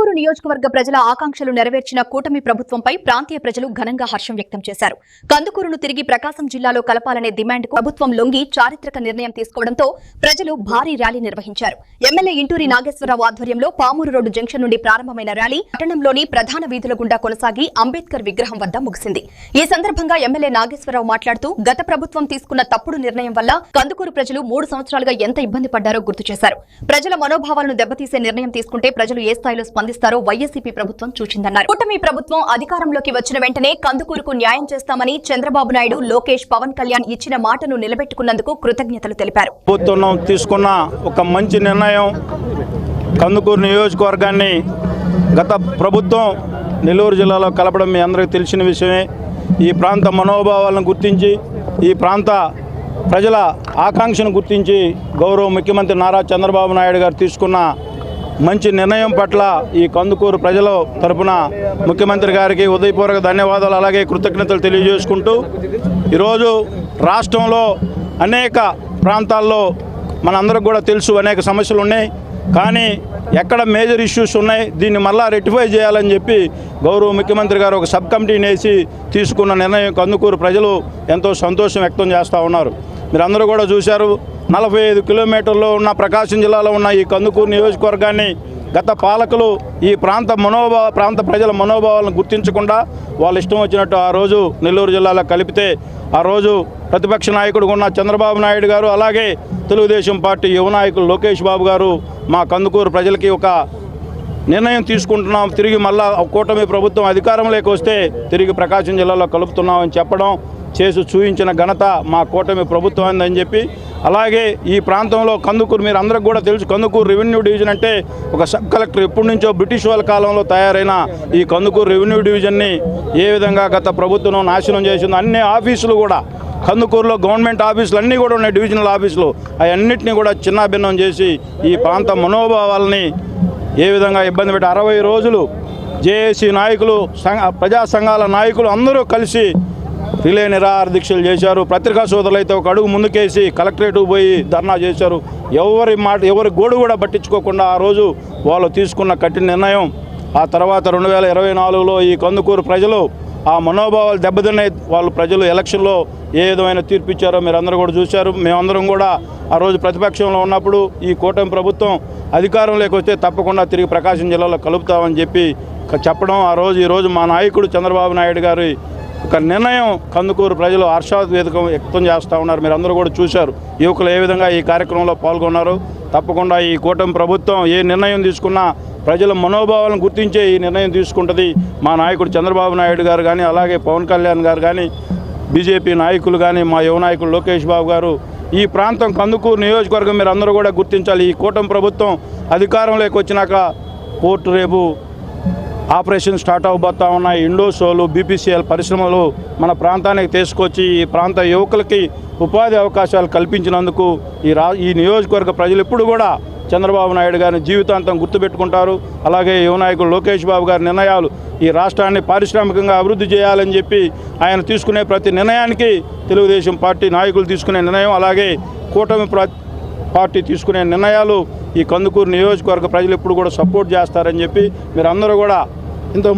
కందుకూరు నియోజకవర్గ ప్రజల ఆకాంక్షలు నెరవేర్చిన కూటమి ప్రభుత్వంపై ప్రాంతీయ ప్రజలు ఘనంగా హర్షం వ్యక్తం చేశారు. కందుకూరును తిరిగి ప్రకాశం జిల్లాలో కలపాలనే డిమాండ్కు ప్రభుత్వం లొంగి చారిత్రక నిర్ణయం తీసుకోవడంతో ప్రజలు భారీ ర్యాలీ నిర్వహించారు. ఎమ్మెల్యే ఇంటూరి నాగేశ్వరరావు ఆధ్వర్యంలో పామూరు రోడ్డు జంక్షన్ నుండి ప్రారంభమైన ర్యాలీ పట్టణంలోని ప్రధాన వీధుల గుండా కొనసాగి అంబేద్కర్ విగ్రహం వద్ద ముగిసింది. ఈ సందర్భంగా ఎమ్మెల్యే నాగేశ్వరరావు మాట్లాడుతూ గత ప్రభుత్వం తీసుకున్న తప్పుడు నిర్ణయం వల్ల కందుకూరు ప్రజలు మూడు సంవత్సరాలుగా ఎంత ఇబ్బంది పడ్డారో గుర్తు చేశారు. ప్రజల మనోభావాలను దెబ్బతీసే నిర్ణయం తీసుకుంటే ప్రజలు ఏ స్థాయిలో అందిస్తారో వైఎస్సీపీ ప్రభుత్వం చూచిందన్నారు. కూటమి ప్రభుత్వం అధికారంలోకి వచ్చిన వెంటనే కందుకూరుకు న్యాయం చేస్తామని చంద్రబాబు నాయుడు లోకేష్ పవన్ కళ్యాణ్ ఇచ్చిన మాటను నిలబెట్టుకున్నందుకు కృతజ్ఞతలు తెలిపారు. ప్రభుత్వం తీసుకున్న ఒక మంచి నిర్ణయం కందుకూరు నియోజకవర్గాన్ని గత ప్రభుత్వం నెల్లూరు జిల్లాలో కలపడం మీ అందరికీ తెలిసిన విషయమే. ఈ ప్రాంత మనోభావాలను గుర్తించి ఈ ప్రాంత ప్రజల ఆకాంక్షను గుర్తించి గౌరవ ముఖ్యమంత్రి నారా చంద్రబాబు నాయుడు గారు తీసుకున్న మంచి నిర్ణయం పట్ల ఈ కందుకూరు ప్రజల తరపున ముఖ్యమంత్రి గారికి ఉదయపూర్వక ధన్యవాదాలు అలాగే కృతజ్ఞతలు తెలియజేసుకుంటూ ఈరోజు రాష్ట్రంలో అనేక ప్రాంతాల్లో మనందరికి కూడా తెలుసు అనేక సమస్యలు ఉన్నాయి. కానీ ఎక్కడ మేజర్ ఇష్యూస్ ఉన్నాయి దీన్ని మళ్ళా రెక్టిఫై చేయాలని చెప్పి గౌరవ ముఖ్యమంత్రి గారు ఒక సబ్ కమిటీని వేసి తీసుకున్న నిర్ణయం కందుకూరు ప్రజలు ఎంతో సంతోషం వ్యక్తం చేస్తూ ఉన్నారు. మీరందరూ కూడా చూశారు నలభై ఐదు కిలోమీటర్లో ఉన్న ప్రకాశం జిల్లాలో ఉన్న ఈ కందుకూరు నియోజకవర్గాన్ని గత పాలకులు ఈ ప్రాంత మనోభావ ప్రాంత ప్రజల మనోభావాలను గుర్తించకుండా వాళ్ళ ఇష్టం వచ్చినట్టు ఆ రోజు నెల్లూరు జిల్లాలో కలిపితే ఆ రోజు ప్రతిపక్ష నాయకుడు ఉన్న చంద్రబాబు నాయుడు గారు అలాగే తెలుగుదేశం పార్టీ యువ నాయకులు లోకేష్ బాబు గారు మా కందుకూరు ప్రజలకి ఒక నిర్ణయం తీసుకుంటున్నాం. తిరిగి మళ్ళా కూటమి ప్రభుత్వం అధికారంలోకి వస్తే తిరిగి ప్రకాశం జిల్లాలో కలుపుతున్నామని చెప్పడం చేసి చూపించిన ఘనత మా కూటమి ప్రభుత్వం అని చెప్పి అలాగే ఈ ప్రాంతంలో కందుకూరు మీరు అందరికి కూడా తెలుసు కందుకూరు రెవెన్యూ డివిజన్ అంటే ఒక సబ్ కలెక్టర్ ఎప్పటి నుంచో బ్రిటిష్ వాళ్ళ కాలంలో తయారైన ఈ కందుకూరు రెవెన్యూ డివిజన్ని ఏ విధంగా గత ప్రభుత్వం నాశనం చేసిందో అన్ని ఆఫీసులు కూడా కందుకూరులో గవర్నమెంట్ ఆఫీసులు అన్నీ కూడా ఉన్నాయి డివిజనల్ ఆఫీసులు అవన్నింటినీ కూడా చిన్నాభిన్నం చేసి ఈ ప్రాంత మనోభావాలని ఏ విధంగా ఇబ్బంది పెట్టి అరవై రోజులు జేఏసీ నాయకులు సంఘ ప్రజా సంఘాల నాయకులు అందరూ కలిసి రిలే నిరాహార దీక్షలు చేశారు. పత్రికా సోదరులు అయితే ఒక అడుగు ముందుకేసి కలెక్టరేట్కు పోయి ధర్నా చేశారు. ఎవరి మాట ఎవరి గోడు కూడా పట్టించుకోకుండా ఆ రోజు వాళ్ళు తీసుకున్న కఠిన నిర్ణయం. ఆ తర్వాత రెండు వేల ఇరవై నాలుగులో ఈ కందుకూరు ప్రజలు ఆ మనోభావాలు దెబ్బతిన్నాయి. వాళ్ళు ప్రజలు ఎలక్షన్లో ఏ విధమైన తీర్పు ఇచ్చారో మీరు అందరూ కూడా చూశారు. మేమందరం కూడా ఆ రోజు ప్రతిపక్షంలో ఉన్నప్పుడు ఈ కూటమి ప్రభుత్వం అధికారంలోకి వస్తే తప్పకుండా తిరిగి ప్రకాశం జిల్లాలో కలుపుతామని చెప్పి చెప్పడం. ఆ రోజు ఈరోజు మా నాయకుడు చంద్రబాబు నాయుడు గారి ఒక నిర్ణయం కందుకూరు ప్రజలు హర్షాద్వేదకం వ్యక్తం చేస్తూ ఉన్నారు. మీరు అందరూ కూడా చూశారు యువకులు ఏ విధంగా ఈ కార్యక్రమంలో పాల్గొన్నారు. తప్పకుండా ఈ కూటమి ప్రభుత్వం ఏ నిర్ణయం తీసుకున్నా ప్రజల మనోభావాలను గుర్తించే ఈ నిర్ణయం తీసుకుంటుంది. మా నాయకుడు చంద్రబాబు నాయుడు గారు కానీ అలాగే పవన్ కళ్యాణ్ గారు కానీ బీజేపీ నాయకులు కానీ మా యువ నాయకులు లోకేష్ బాబు గారు ఈ ప్రాంతం కందుకూరు నియోజకవర్గం మీరు అందరూ కూడా గుర్తించాలి. ఈ కూటమి ప్రభుత్వం అధికారంలోకి వచ్చినాక పోర్టు రేపు ఆపరేషన్ స్టార్ట్ అవబోతా ఉన్నాయి ఇండోసోలు బీపీసీఎల్ పరిశ్రమలు మన ప్రాంతానికి తీసుకొచ్చి ఈ ప్రాంత యువకులకి ఉపాధి అవకాశాలు కల్పించినందుకు ఈ రా ఈ నియోజకవర్గ ప్రజలు ఎప్పుడు కూడా చంద్రబాబు నాయుడు గారిని జీవితాంతం గుర్తుపెట్టుకుంటారు. అలాగే యువ నాయకులు లోకేష్ బాబు గారి నిర్ణయాలు ఈ రాష్ట్రాన్ని పారిశ్రామికంగా అభివృద్ధి చేయాలని చెప్పి ఆయన తీసుకునే ప్రతి నిర్ణయానికి తెలుగుదేశం పార్టీ నాయకులు తీసుకునే నిర్ణయం అలాగే కూటమి ప్ర- పార్టీ తీసుకునే నిర్ణయాలు ఈ కందుకూరు నియోజకవర్గ ప్రజలు ఎప్పుడు కూడా సపోర్ట్ చేస్తారని చెప్పి మీరు కూడా എന്തോ